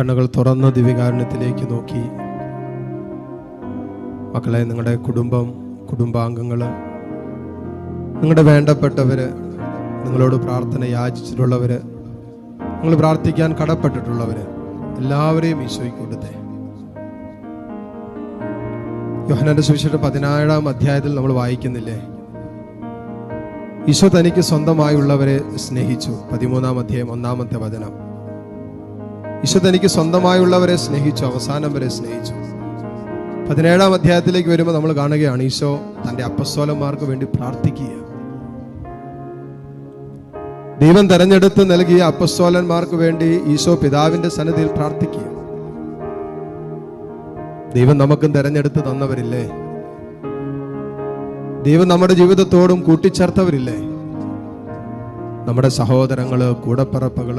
കണ്ണുകൾ തുറന്ന ദിവ്യകാരണത്തിലേക്ക് നോക്കി. മക്കളെ നിങ്ങളുടെ കുടുംബം കുടുംബാംഗങ്ങൾ നിങ്ങളുടെ വേണ്ടപ്പെട്ടവര് നിങ്ങളോട് പ്രാർത്ഥന യാചിച്ചിട്ടുള്ളവര് നിങ്ങൾ പ്രാർത്ഥിക്കാൻ കടപ്പെട്ടിട്ടുള്ളവര് എല്ലാവരെയും ഈശോയ്ക്ക് യോഹനന്റെ സുവിശേഷം പതിനാറാം അധ്യായത്തിൽ നമ്മൾ വായിക്കുന്നില്ലേ? ഈശോ തനിക്ക് സ്വന്തമായുള്ളവരെ സ്നേഹിച്ചു. പതിമൂന്നാം അധ്യായം ഒന്നാമത്തെ വചനം. ഈശോ എനിക്ക് സ്വന്തമായുള്ളവരെ സ്നേഹിച്ചു അവസാനം വരെ സ്നേഹിച്ചു. പതിനേഴാം അധ്യായത്തിലേക്ക് വരുമ്പോൾ നമ്മൾ കാണുകയാണ് ഈശോ തന്റെ അപ്പസ്വലന്മാർക്ക് വേണ്ടി പ്രാർത്ഥിക്കുക ദൈവം തെരഞ്ഞെടുത്ത് നൽകിയ അപ്പസ്വലന്മാർക്ക് വേണ്ടി ഈശോ പിതാവിന്റെ സന്നിധിയിൽ പ്രാർത്ഥിക്കുക ദൈവം നമുക്കും തെരഞ്ഞെടുത്ത് തന്നവരില്ലേ? ദൈവം നമ്മുടെ ജീവിതത്തോടും കൂട്ടിച്ചേർത്തവരില്ലേ? നമ്മുടെ സഹോദരങ്ങൾ കൂടപ്പിറപ്പുകൾ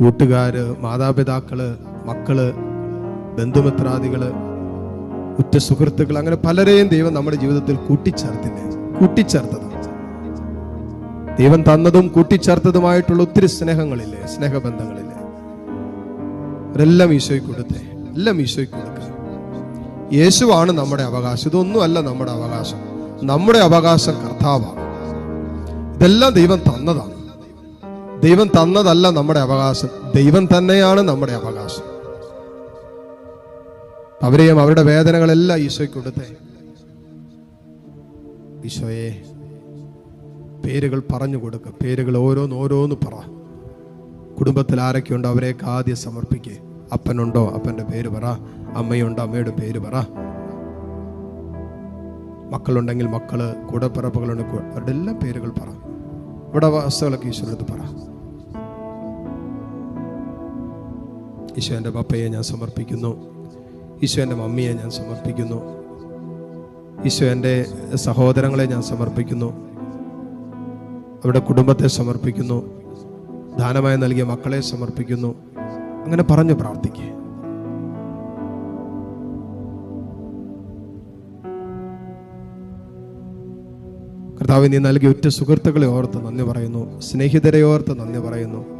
കൂട്ടുകാര് മാതാപിതാക്കൾ മക്കൾ ബന്ധുമിത്രാദികൾ ഉറ്റ സുഹൃത്തുക്കൾ അങ്ങനെ പലരെയും ദൈവം നമ്മുടെ ജീവിതത്തിൽ കൂട്ടിച്ചേർത്തില്ലേ? കൂട്ടിച്ചേർത്തതാണ് ദൈവം തന്നതും കൂട്ടിച്ചേർത്തതുമായിട്ടുള്ള ഒത്തിരി സ്നേഹങ്ങളില്ലേ സ്നേഹബന്ധങ്ങളില്ലേ? അവരെല്ലാം ഈശോയ്ക്ക് കൊടുത്തേ എല്ലാം ഈശോയ്ക്ക് കൊടുക്കുക യേശുവാണ് നമ്മുടെ അവകാശം. ഇതൊന്നും അല്ല നമ്മുടെ അവകാശം. നമ്മുടെ അവകാശം കർത്താവാണ്. ഇതെല്ലാം ദൈവം തന്നതാണ്. ദൈവം തന്നതല്ല നമ്മുടെ അവകാശം. ദൈവം തന്നെയാണ് നമ്മുടെ അവകാശം. അവരെയും അവരുടെ വേദനകളെല്ലാം ഈശോയ്ക്ക് കൊടുത്തേ. ഈശോയെ പേരുകൾ പറഞ്ഞു കൊടുക്കുക പേരുകൾ ഓരോന്ന് ഓരോന്ന് പറ. കുടുംബത്തിൽ ആരൊക്കെയുണ്ടോ അവരെയൊക്കെ ആദ്യം സമർപ്പിക്കുക അപ്പനുണ്ടോ? അപ്പന്റെ പേര് പറ. അമ്മയുണ്ടോ? അമ്മയുടെ പേര് പറ. മക്കളുണ്ടെങ്കിൽ മക്കൾ കൂടപ്പിറപ്പുകളുണ്ടെങ്കിൽ അവരുടെ എല്ലാ പേരുകൾ പറ. ഇവിടെ അവസ്ഥകളൊക്കെ ഈശ്വരത്ത് പറ. ഈശോ എന്റെ പപ്പയെ ഞാൻ സമർപ്പിക്കുന്നു. ഈശോ എന്റെ മമ്മിയെ ഞാൻ സമർപ്പിക്കുന്നു. ഈശോ എന്റെ സഹോദരങ്ങളെ ഞാൻ സമർപ്പിക്കുന്നു. അവരുടെ കുടുംബത്തെ സമർപ്പിക്കുന്നു. ദാനമായി നൽകിയ മക്കളെ സമർപ്പിക്കുന്നു. അങ്ങനെ പറഞ്ഞു പ്രാർത്ഥിക്കുക കർത്താവ് നീ നൽകിയ ഉറ്റ സുഹൃത്തുക്കളെ ഓർത്ത് നന്ദി പറയുന്നു. സ്നേഹിതരെ ഓർത്ത് നന്ദി പറയുന്നു.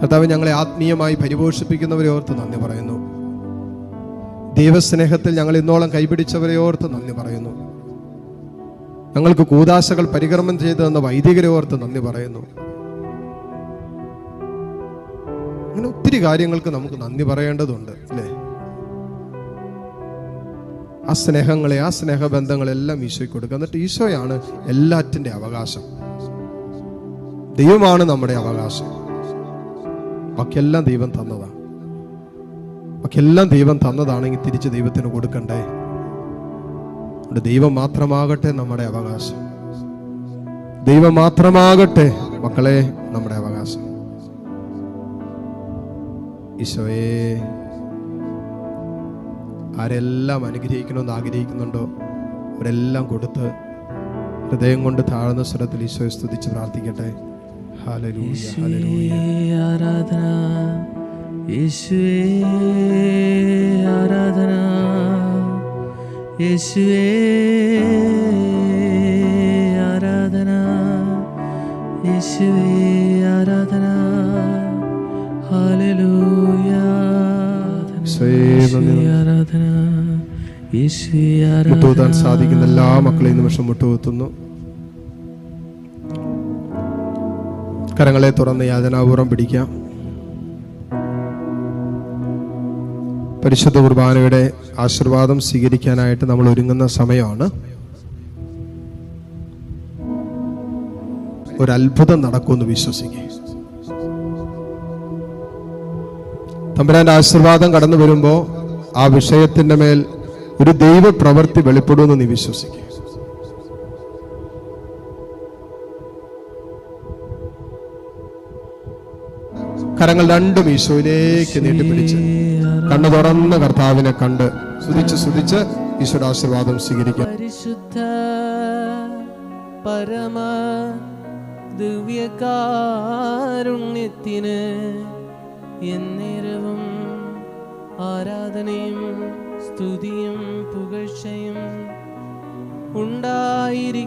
കർത്താവ് ഞങ്ങളെ ആത്മീയമായി പരിപോഷിപ്പിക്കുന്നവരെ ഓർത്ത് നന്ദി പറയുന്നു. ദൈവസ്നേഹത്തിൽ ഞങ്ങൾ ഇന്നോളം കൈപിടിച്ചവരെ ഓർത്ത് നന്ദി പറയുന്നു. ഞങ്ങൾക്ക് കൂതാശകൾ പരികർമ്മം ചെയ്തു തന്ന വൈദികരെ ഓർത്ത് നന്ദി പറയുന്നു. അങ്ങനെ ഒത്തിരി കാര്യങ്ങൾക്ക് നമുക്ക് നന്ദി പറയേണ്ടതുണ്ട് അല്ലേ? ആ സ്നേഹങ്ങളെ ആ സ്നേഹബന്ധങ്ങളെല്ലാം ഈശോയ്ക്ക് കൊടുക്കുക. എന്നിട്ട് ഈശോയാണ് എല്ലാറ്റിന്റെ അവകാശം. ദൈവമാണ് നമ്മുടെ അവകാശം. ബാക്കിയെല്ലാം ദൈവം തന്നതാണ് ബാക്കിയെല്ലാം ദൈവം തന്നതാണെങ്കിൽ തിരിച്ച് ദൈവത്തിന് കൊടുക്കണ്ടേ? അതുകൊണ്ട് ദൈവം മാത്രമാകട്ടെ നമ്മുടെ അവകാശം. ദൈവം മാത്രമാകട്ടെ മക്കളെ നമ്മുടെ അവകാശം. ഈശോയെ ആരെല്ലാം അനുഗ്രഹിക്കണമെന്ന് ആഗ്രഹിക്കുന്നുണ്ടോ? അവരെല്ലാം കൊടുത്ത് ഹൃദയം കൊണ്ട് താഴ്ന്ന സ്വരത്തിൽ ഈശോയെ സ്തുതിച്ച് പ്രാർത്ഥിക്കട്ടെ. ആരാധന യേശുവേ ആരാധന. യേശുവേ ആരാധന യേശുവേ ആരാധന. ആരാധന സാധിക്കുന്ന എല്ലാ മക്കളെയും നിമിഷം മുട്ടുകുത്തുന്നു കരങ്ങളെ തുറന്ന് യാതനാപൂർവം പിടിക്കാം. പരിശുദ്ധ കുർബാനയുടെ ആശീർവാദം സ്വീകരിക്കാനായിട്ട് നമ്മൾ ഒരുങ്ങുന്ന സമയമാണ്. ഒരു അത്ഭുതം നടക്കുമെന്ന് വിശ്വസിക്കുക തമ്പുരാന്റെ ആശീർവാദം കടന്നു വരുമ്പോൾ ആ വിഷയത്തിന്റെ മേൽ ഒരു ദൈവ പ്രവൃത്തി വെളിപ്പെടുമെന്ന് നീ വിശ്വസിക്കുക കരങ്ങൾ രണ്ടും ഈശോയിലേക്ക് നീട്ടിപ്പിടിച്ച് കണ്ണു തുറന്ന കർത്താവിനെ കണ്ട് സ്തുതിച്ച് സ്തുതിച്ച് ഈശോയുടെ ആശീർവാദം സ്വീകരിക്കാം. പരിശുദ്ധ പരമ ദിവ്യകാരുണ്യത്തിന് എന്നേരവും ആരാധനയും സ്തുതിയും പുകഴ്ചയും ഉണ്ടായിരിക്കട്ടെ.